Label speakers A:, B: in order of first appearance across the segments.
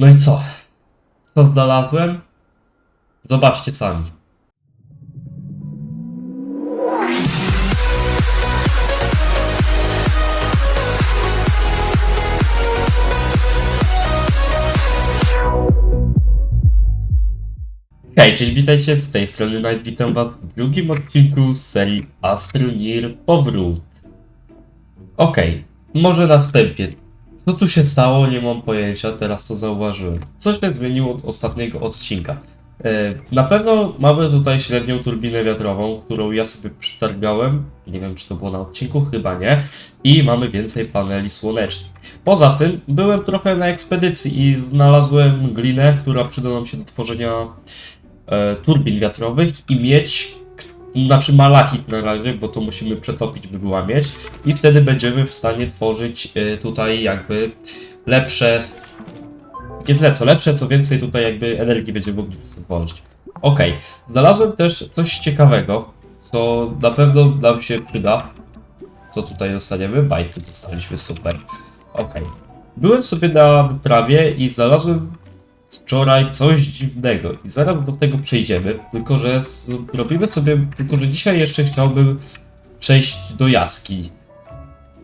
A: No i co? Co znalazłem? Zobaczcie sami. Hej, cześć, witajcie z tej strony Night, witam was w drugim odcinku z serii Astronir Powrót. Okej, może na wstępie. Co tu się stało, nie mam pojęcia, teraz to zauważyłem. Coś się zmieniło od ostatniego odcinka. E, Na pewno mamy tutaj średnią turbinę wiatrową, którą ja sobie przetargałem. Nie wiem, czy to było na odcinku, chyba nie. I mamy więcej paneli słonecznych. Poza tym, byłem trochę na ekspedycji i znalazłem glinę, która przyda nam się do tworzenia e, turbin wiatrowych i mieć, znaczy malachit na razie, bo to musimy przetopić, by była mieć. I wtedy będziemy w stanie tworzyć e, tutaj jakby lepsze nie tyle co lepsze, co więcej tutaj jakby energii będziemy mogli stworzyć. Okej, znalazłem też coś ciekawego, co na pewno nam się przyda. Co tutaj dostaniemy? Bajty dostaliśmy, super. Okej. Byłem sobie na wyprawie i znalazłem wczoraj coś dziwnego i zaraz do tego przejdziemy, tylko że zrobimy sobie, tylko że dzisiaj jeszcze chciałbym przejść do jaskini.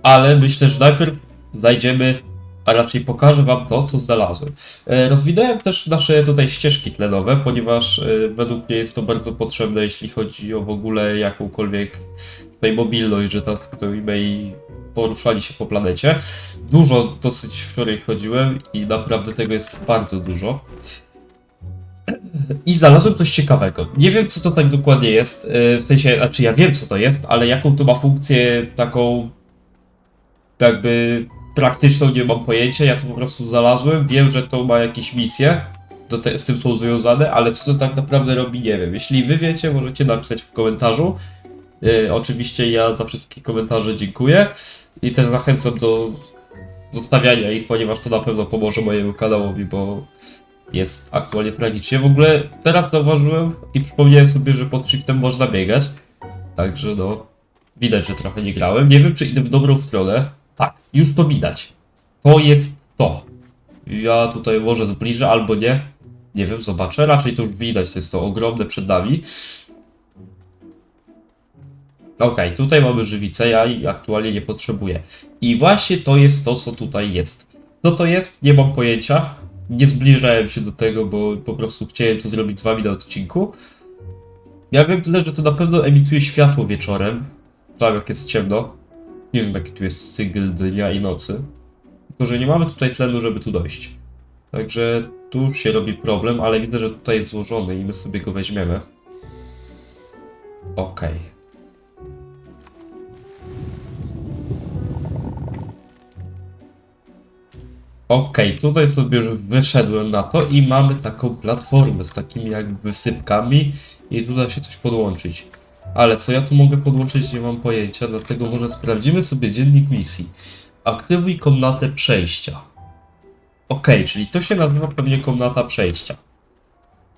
A: Ale myślę, że najpierw znajdziemy a raczej pokażę wam to, co znalazłem. E, Rozwinąłem też nasze tutaj ścieżki tlenowe, ponieważ e, według mnie jest to bardzo potrzebne, jeśli chodzi o w ogóle jakąkolwiek tutaj mobilność, że tak to i poruszali się po planecie. Dużo dosyć wczoraj chodziłem i naprawdę tego jest bardzo dużo. I znalazłem coś ciekawego. Nie wiem, co to tak dokładnie jest. e, W sensie, znaczy ja wiem, co to jest, ale jaką to ma funkcję taką jakby praktyczną nie mam pojęcia, ja to po prostu znalazłem, wiem, że to ma jakieś misje, do te, z tym są związane, ale co to tak naprawdę robi, nie wiem. Jeśli wy wiecie, możecie napisać w komentarzu. Yy, oczywiście ja za wszystkie komentarze dziękuję i też zachęcam do zostawiania ich, ponieważ to na pewno pomoże mojemu kanałowi, bo jest aktualnie tragicznie. W ogóle teraz zauważyłem i przypomniałem sobie, że pod shiftem można biegać, także no, widać, że trochę nie grałem. Nie wiem, czy idę w dobrą stronę. Tak, już to widać. To jest to. Ja tutaj może zbliżę albo nie. Nie wiem, zobaczę. Raczej to już widać, to jest to ogromne przed nami. Okej, tutaj mamy żywicę, ja jej aktualnie nie potrzebuję. I właśnie to jest to, co tutaj jest. Co to jest? Nie mam pojęcia. Nie zbliżałem się do tego, bo po prostu chciałem to zrobić z wami na odcinku. Ja wiem tyle, że to na pewno emituje światło wieczorem. Tak, jak jest ciemno. Nie wiem, jaki tu jest cykl dnia i nocy. Tylko, że nie mamy tutaj tlenu, żeby tu dojść. Także tu się robi problem, ale widzę, że tutaj jest złożony i my sobie go weźmiemy. Okej. Okej, tutaj sobie już wyszedłem na to i mamy taką platformę z takimi jakby wysypkami i tu da się coś podłączyć. Ale co ja tu mogę podłączyć, nie mam pojęcia, dlatego może sprawdzimy sobie dziennik misji. Aktywuj komnatę przejścia. Okej, czyli to się nazywa pewnie komnata przejścia.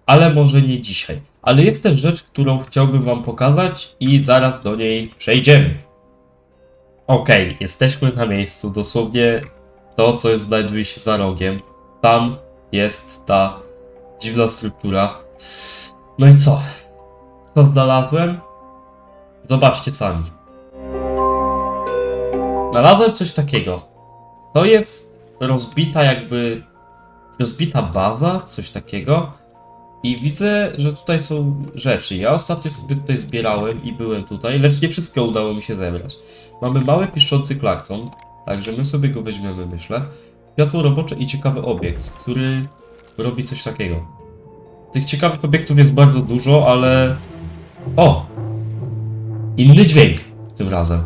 A: Ale może nie dzisiaj. Ale jest też rzecz, którą chciałbym wam pokazać i zaraz do niej przejdziemy. Okej, jesteśmy na miejscu, dosłownie to, co znajduje się za rogiem. Tam jest ta dziwna struktura. No i co? Co znalazłem? Zobaczcie sami. Znalazłem coś takiego. To jest rozbita jakby... Rozbita baza, coś takiego. I widzę, że tutaj są rzeczy. Ja ostatnio sobie tutaj zbierałem i byłem tutaj, lecz nie wszystko udało mi się zebrać. Mamy mały piszczący klakson, także my sobie go weźmiemy, myślę. Światło robocze i ciekawy obiekt, który robi coś takiego. Tych ciekawych obiektów jest bardzo dużo, ale... O! Inny dźwięk tym razem.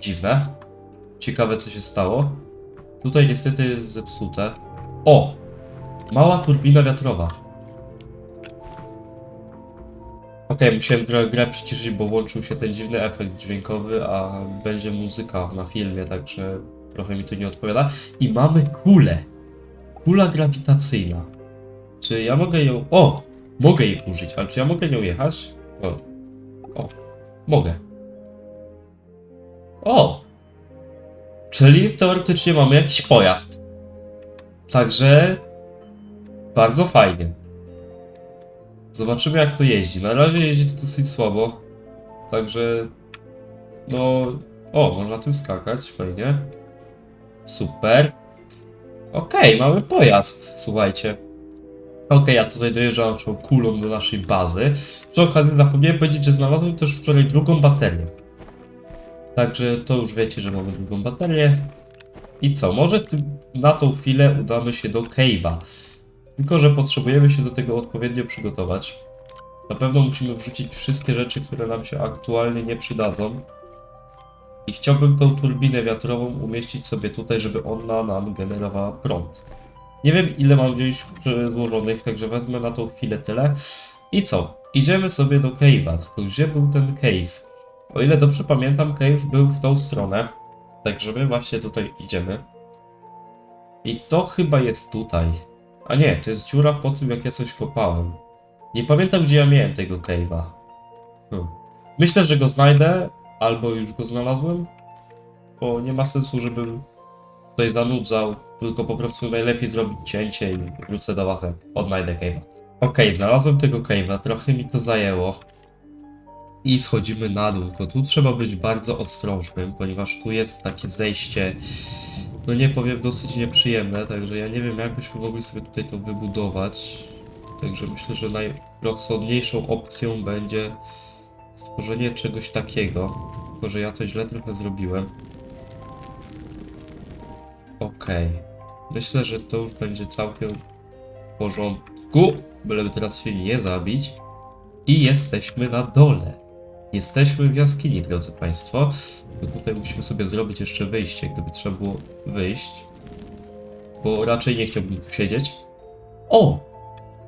A: Dziwne. Ciekawe co się stało. Tutaj niestety jest zepsute. O! Mała turbina wiatrowa. Okej, musiałem grę, grę przyciszyć, bo włączył się ten dziwny efekt dźwiękowy, a będzie muzyka na filmie, także trochę mi to nie odpowiada. I mamy kulę. Kula grawitacyjna. Czy ja mogę ją... O! Mogę jej użyć, ale czy ja mogę nią jechać? O. O. Mogę. O! Czyli teoretycznie mamy jakiś pojazd. Także Bardzo fajnie. Zobaczymy jak to jeździ. Na razie jeździ to dosyć słabo. Także... No... O, można tu skakać, fajnie. Super. Okej, mamy pojazd, słuchajcie. Okej, ja tutaj dojeżdżam naszą kulą do naszej bazy. Przy okazji zapomniałem powiedzieć, że znalazłem też wczoraj drugą baterię. Także to już wiecie, że mamy drugą baterię. I co, może na tą chwilę udamy się do Cave'a. Tylko, że potrzebujemy się do tego odpowiednio przygotować. Na pewno musimy wrzucić wszystkie rzeczy, które nam się aktualnie nie przydadzą. I chciałbym tą turbinę wiatrową umieścić sobie tutaj, żeby ona nam generowała prąd. Nie wiem ile mam wziąć złożonych, także wezmę na tą chwilę tyle. I co? Idziemy sobie do cave'a. Tylko gdzie był ten cave? O ile dobrze pamiętam, cave był w tą stronę. Także my właśnie tutaj idziemy. I to chyba jest tutaj. A nie, to jest dziura po tym jak ja coś kopałem. Nie pamiętam gdzie ja miałem tego cave'a. Hmm. Myślę, że go znajdę, albo już go znalazłem. Bo nie ma sensu, żebym tutaj zanudzał, tylko po prostu najlepiej zrobić cięcie i wrócę do was, odnajdę cave'a. Okej, znalazłem tego cave'a, trochę mi to zajęło. I schodzimy na dół, tylko tu trzeba być bardzo ostrożnym, ponieważ tu jest takie zejście, no nie powiem, dosyć nieprzyjemne, także ja nie wiem jak byśmy mogli sobie tutaj to wybudować. Także myślę, że najrozsądniejszą opcją będzie stworzenie czegoś takiego. Tylko, że ja to źle trochę zrobiłem. Okej. Myślę, że to już będzie całkiem w porządku. Byleby teraz się nie zabić. I jesteśmy na dole. Jesteśmy w jaskini, drodzy Państwo. To tutaj musimy sobie zrobić jeszcze wyjście, gdyby trzeba było wyjść. Bo raczej nie chciałbym tu siedzieć. O!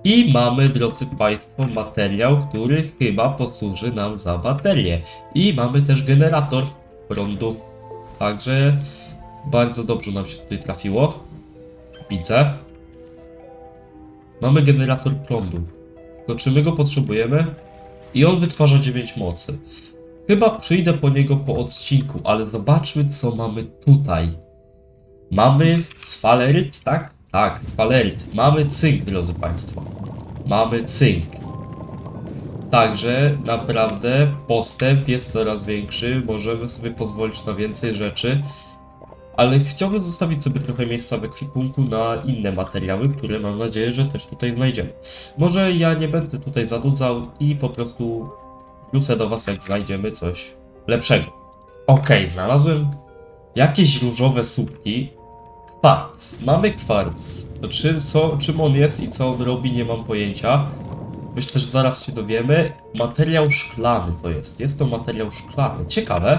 A: I mamy, drodzy Państwo, materiał, który chyba posłuży nam za baterię. I mamy też generator prądu. Także bardzo dobrze nam się tutaj trafiło. Widzę. Mamy generator prądu. To czy my go potrzebujemy? I on wytwarza 9 mocy. Chyba przyjdę po niego po odcinku, ale zobaczmy co mamy tutaj. Mamy sfaleryt, tak? Tak, sfaleryt. Mamy cynk, drodzy Państwo. Mamy cynk. Także naprawdę postęp jest coraz większy, możemy sobie pozwolić na więcej rzeczy. Ale chciałbym zostawić sobie trochę miejsca w ekwipunku na inne materiały, które mam nadzieję, że też tutaj znajdziemy. Może ja nie będę tutaj zanudzał i po prostu wrócę do Was, jak znajdziemy coś lepszego. Okej, znalazłem jakieś różowe słupki. Kwarc. Mamy kwarc. To czy, co, czym on jest i co on robi, nie mam pojęcia. Myślę, że zaraz się dowiemy. Materiał szklany to jest. Jest to materiał szklany. Ciekawe.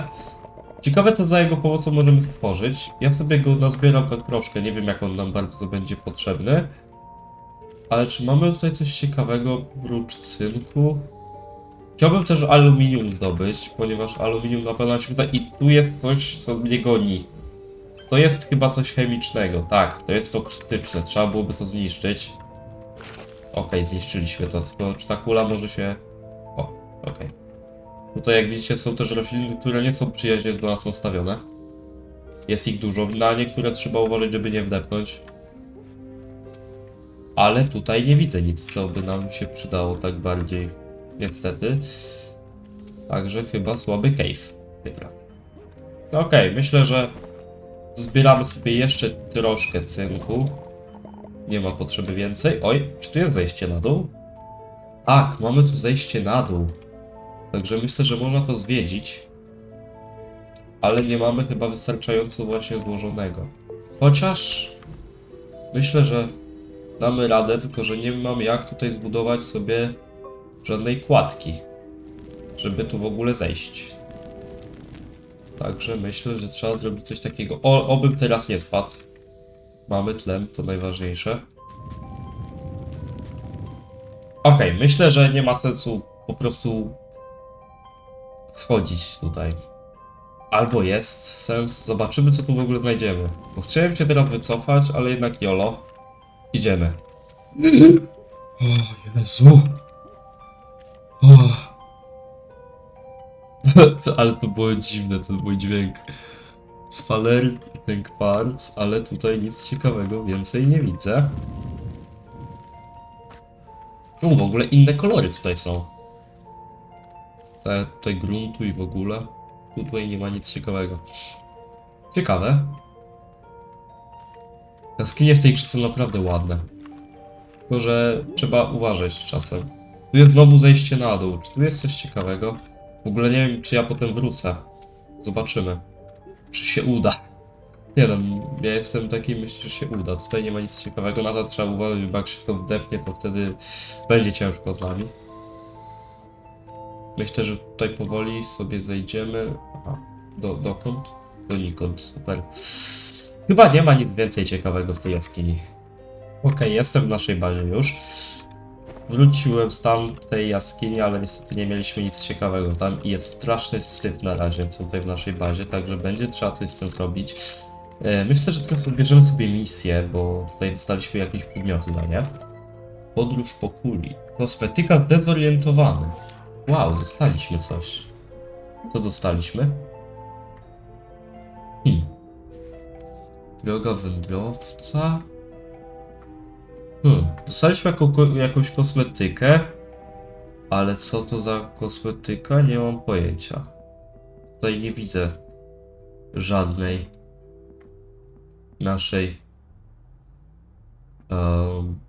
A: Ciekawe co za jego pomocą możemy stworzyć. Ja sobie go nazbieram tak troszkę, nie wiem jak on nam bardzo będzie potrzebny. Ale czy mamy tutaj coś ciekawego oprócz cynku? Chciałbym też aluminium zdobyć, ponieważ aluminium na pewno się przyda i tu jest coś, co mnie goni. To jest chyba coś chemicznego, tak, to jest toksyczne, trzeba byłoby to zniszczyć. Okej, zniszczyliśmy to, tylko czy ta kula może się... O, okej. Tutaj jak widzicie są też rośliny, które nie są przyjaźnie do nas nastawione. Jest ich dużo, na niektóre trzeba uważać, żeby nie wdepnąć. Ale tutaj nie widzę nic, co by nam się przydało tak bardziej. Niestety. Także chyba słaby cave. No Okej, myślę, że zbieramy sobie jeszcze troszkę cynku. Nie ma potrzeby więcej. Oj, czy tu jest zejście na dół? Tak, mamy tu zejście na dół. Także myślę, że można to zwiedzić. Ale nie mamy chyba wystarczająco właśnie złożonego. Chociaż myślę, że damy radę, tylko że nie mam jak tutaj zbudować sobie żadnej kładki, żeby tu w ogóle zejść. Także myślę, że trzeba zrobić coś takiego. O, obym teraz nie spadł. Mamy tlen, to najważniejsze. Okej, myślę, że nie ma sensu po prostu schodzić tutaj. Albo jest sens. Zobaczymy, co tu w ogóle znajdziemy. Bo chciałem się teraz wycofać, ale jednak jolo. Idziemy. O Jezu. O. ale to było dziwne, ten mój dźwięk. Spaleryt i ten kwarc, ale tutaj nic ciekawego więcej nie widzę. U, w ogóle inne kolory tutaj są. Te, tutaj gruntu i w ogóle. Tu Tutaj nie ma nic ciekawego. Ciekawe. Jaskinie w tej grze są naprawdę ładne. Tylko, że trzeba uważać czasem. Tu jest znowu zejście na dół. Czy tu jest coś ciekawego? W ogóle nie wiem, czy ja potem wrócę. Zobaczymy. Czy się uda. Nie wiem, ja jestem taki, myślę, że się uda. Tutaj nie ma nic ciekawego, na to trzeba uważać, bo jak się w to wdepnie, to wtedy będzie ciężko z nami. Myślę, że tutaj powoli sobie zejdziemy. Aha, do, dokąd? Donikąd, super. Chyba nie ma nic więcej ciekawego w tej jaskini. Okej, jestem w naszej bazie już. Wróciłem z tamtej jaskini, ale niestety nie mieliśmy nic ciekawego. Tam jest straszny syp na razie tutaj w naszej bazie, także będzie trzeba coś z tym zrobić. E, Myślę, że teraz odbierzemy sobie misję, bo tutaj dostaliśmy jakieś przedmioty za nie. Podróż po kuli. Kosmetyka zdezorientowany. Wow, dostaliśmy coś. Co dostaliśmy? Hmm. Droga wędrowca. Hmm. Dostaliśmy jako, jakąś kosmetykę, ale co to za kosmetyka? Nie mam pojęcia. Tutaj nie widzę żadnej naszej um,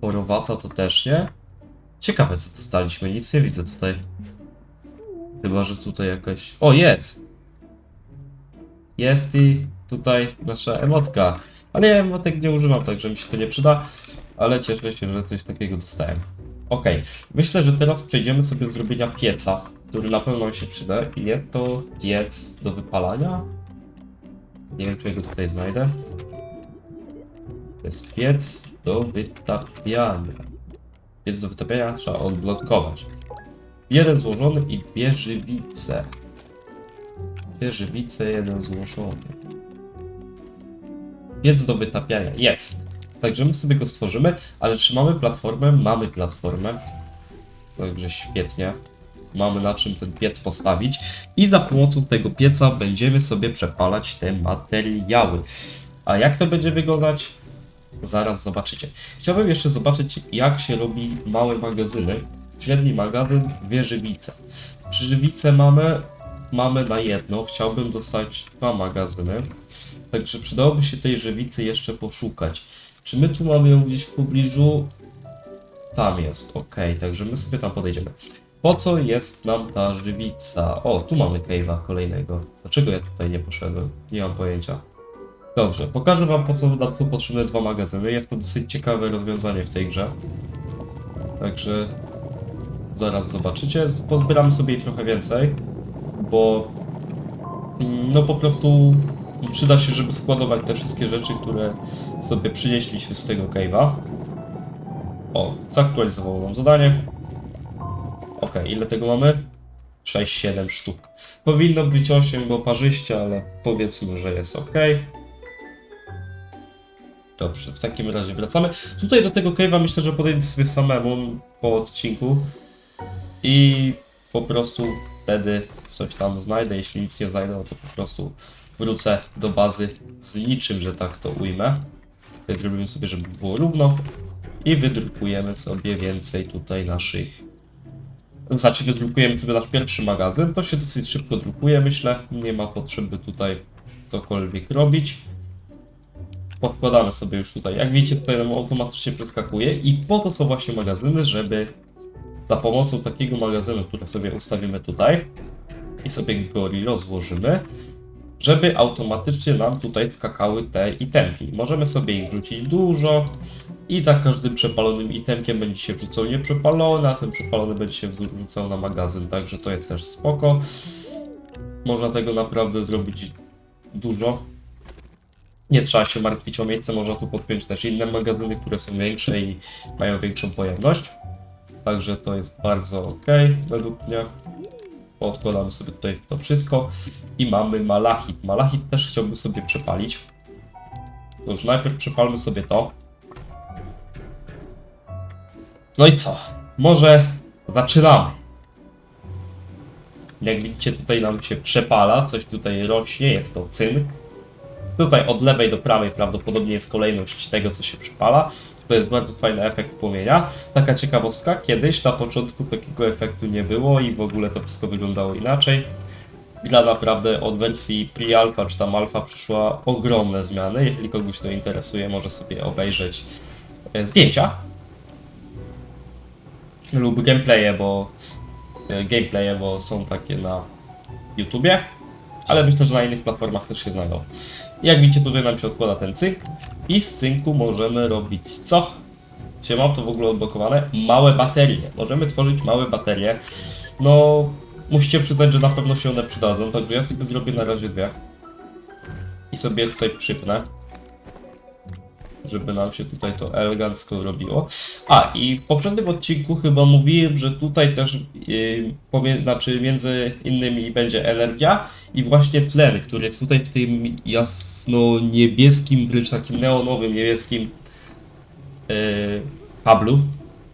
A: porowata to też nie. Ciekawe co dostaliśmy, nic nie widzę tutaj. Chyba, że tutaj jakaś... O, jest! Jest i tutaj nasza emotka. Ale ja emotek nie używam, także mi się to nie przyda. Ale cieszę się, że coś takiego dostałem. Okej, myślę, że teraz przejdziemy sobie do zrobienia pieca, który na pewno się przyda. I jest to piec do wypalania. Nie wiem, czy go tutaj znajdę. To jest piec do wytapiania. Piec do wytapiania trzeba odblokować. Jeden złożony i dwie żywice. Dwie żywice, jeden złożony. Piec do wytapiania. Jest! Także my sobie go stworzymy, ale czy mamy platformę? Mamy platformę. Także świetnie. Mamy na czym ten piec postawić. I za pomocą tego pieca będziemy sobie przepalać te materiały. A jak to będzie wyglądać? Zaraz zobaczycie. Chciałbym jeszcze zobaczyć, jak się robi małe magazyny. Średni magazyn, dwie żywice. Przy żywice mamy, mamy na jedno. Chciałbym dostać dwa magazyny. Także przydałoby się tej żywicy jeszcze poszukać. Czy my tu mamy ją gdzieś w pobliżu? Tam jest, ok, także my sobie tam podejdziemy. Po co jest nam ta żywica? O, tu mamy cave'a kolejnego. Dlaczego ja tutaj nie poszedłem? Nie mam pojęcia. Dobrze, pokażę wam po co na to potrzebne dwa magazyny. Jest to dosyć ciekawe rozwiązanie w tej grze. Także zaraz zobaczycie. Pozbieramy sobie trochę więcej, bo mm, no po prostu przyda się, żeby składować te wszystkie rzeczy, które sobie przynieśliśmy z tego cave'a. O, zaktualizowało nam zadanie. Ok, ile tego mamy? 6-7 sztuk. Powinno być 8, bo parzyście, ale powiedzmy, że jest ok. Dobrze, w takim razie wracamy. Tutaj do tego cave'a myślę, że podejdę sobie samemu po odcinku i po prostu wtedy coś tam znajdę. Jeśli nic nie znajdę, no to po prostu wrócę do bazy z niczym, że tak to ujmę. Tutaj zrobimy sobie, żeby było równo. I wydrukujemy sobie więcej tutaj naszych znaczy wydrukujemy sobie nasz pierwszy magazyn, to się dosyć szybko drukuje, myślę, nie ma potrzeby tutaj cokolwiek robić. Podkładamy sobie już tutaj, jak widzicie tutaj nam automatycznie przeskakuje. I po to są właśnie magazyny, żeby za pomocą takiego magazynu, który sobie ustawimy tutaj i sobie go rozłożymy, żeby automatycznie nam tutaj skakały te itemki. Możemy sobie ich wrzucić dużo i za każdym przepalonym itemkiem będzie się wrzucał nieprzepalony, a ten przepalony będzie się wrzucał na magazyn, także to jest też spoko. Można tego naprawdę zrobić dużo. Nie trzeba się martwić o miejsce, można tu podpiąć też inne magazyny, które są większe i mają większą pojemność. Także to jest bardzo ok według mnie. Odkładamy sobie tutaj to wszystko i mamy malachit. Malachit też chciałbym sobie przepalić. To już najpierw przepalmy sobie to. No i co? Może zaczynamy. Jak widzicie tutaj nam się przepala, coś tutaj rośnie, jest to cynk. Tutaj od lewej do prawej prawdopodobnie jest kolejność tego, co się przypala. To jest bardzo fajny efekt płomienia. Taka ciekawostka, kiedyś na początku takiego efektu nie było i w ogóle to wszystko wyglądało inaczej. Gra naprawdę od wersji pre-alpha czy tam alpha przyszła ogromne zmiany. Jeśli kogoś to interesuje, może sobie obejrzeć e, zdjęcia lub gameplaye, bo e, gameplaye, bo są takie na YouTubie, ale myślę, że na innych platformach też się znajdą. Jak widzicie, tutaj nam się odkłada ten cynk i z cynku możemy robić co? Czy mam to w ogóle odblokowane? Małe baterie. Możemy tworzyć małe baterie. No, musicie przyznać, że na pewno się one przydadzą, także ja sobie zrobię na razie dwie. I sobie tutaj przypnę. Żeby nam się tutaj to elegancko robiło. A, i w poprzednim odcinku chyba mówiłem, że tutaj też yy, znaczy między innymi będzie energia i właśnie tlen, który jest tutaj w tym jasno-niebieskim, wręcz takim neonowym niebieskim yy, kablu.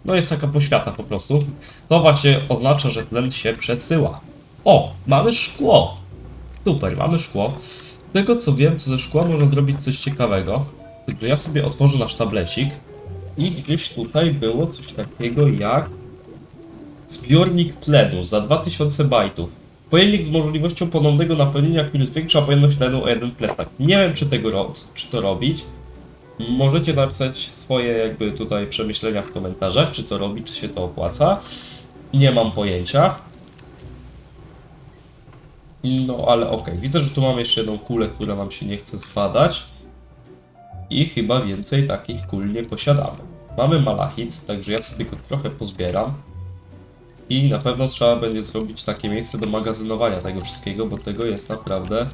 A: No jest taka poświata po prostu. To właśnie oznacza, że tlen się przesyła. O, mamy szkło. Super, mamy szkło. Z tego co wiem, to ze szkła można zrobić coś ciekawego. Także ja sobie otworzę nasz tablecik i gdzieś tutaj było coś takiego jak zbiornik tlenu za 2000 bajtów. Pojemnik z możliwością ponownego napełnienia, który zwiększa pojemność tlenu o jeden plecak. Nie wiem czy tego czy to robić. Możecie napisać swoje jakby tutaj przemyślenia w komentarzach, czy to robić, czy się to opłaca. Nie mam pojęcia. No ale okej, widzę, że tu mam jeszcze jedną kulę, która nam się nie chce zbadać. I chyba więcej takich kul nie posiadamy. Mamy malachit, także ja sobie go trochę pozbieram. I na pewno trzeba będzie zrobić takie miejsce do magazynowania tego wszystkiego, bo tego jest naprawdę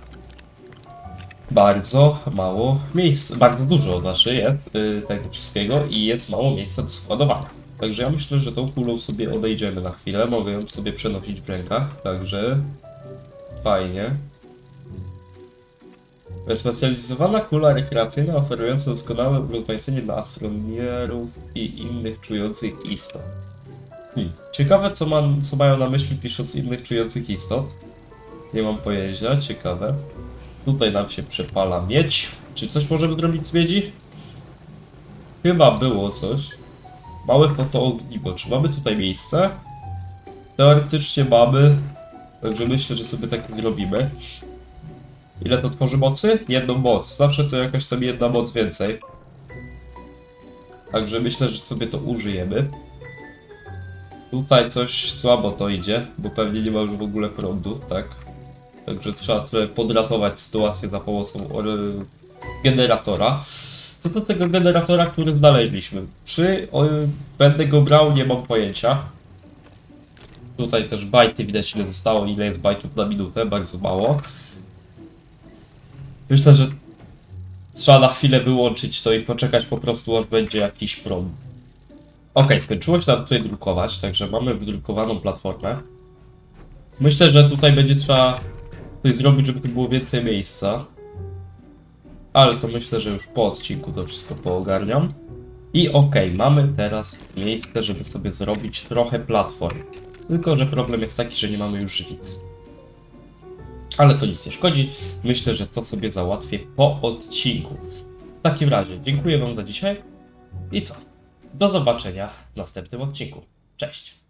A: bardzo mało miejsc, bardzo dużo znaczy jest y, tego wszystkiego i jest mało miejsca do składowania. Także ja myślę, że tą kulą sobie odejdziemy na chwilę, mogę ją sobie przenosić w rękach, także fajnie. Wyspecjalizowana kula rekreacyjna oferująca doskonałe urozmaicenie dla astronierów i innych czujących istot. Hmm. Ciekawe co, mam, co mają na myśli pisząc innych czujących istot. Nie mam pojęcia, ciekawe. Tutaj nam się przepala miedź. Czy coś możemy zrobić z miedzi? Chyba było coś. Małe fotoogniwo. Czy mamy tutaj miejsce? Teoretycznie mamy. Także myślę, że sobie takie zrobimy. Ile to tworzy mocy? Jedną moc. Zawsze to jakaś tam jedna moc więcej. Także myślę, że sobie to użyjemy. Tutaj coś słabo to idzie, bo pewnie nie ma już w ogóle prądu, tak? Także trzeba trochę podratować sytuację za pomocą or- generatora. Co do tego generatora, który znaleźliśmy? Czy o, będę go brał? Nie mam pojęcia. Tutaj też bajty widać ile zostało, ile jest bajtów na minutę, bardzo mało. Myślę, że trzeba na chwilę wyłączyć to i poczekać po prostu aż będzie jakiś prąd. Ok, skończyło się nam tutaj drukować, także mamy wydrukowaną platformę. Myślę, że tutaj będzie trzeba coś zrobić, żeby tu było więcej miejsca. Ale to myślę, że już po odcinku to wszystko poogarniam. I okej, mamy teraz miejsce, żeby sobie zrobić trochę platform. Tylko, że problem jest taki, że nie mamy już żywicy. Ale to nic nie szkodzi. Myślę, że to sobie załatwię po odcinku. W takim razie dziękuję Wam za dzisiaj i co? Do zobaczenia w następnym odcinku. Cześć!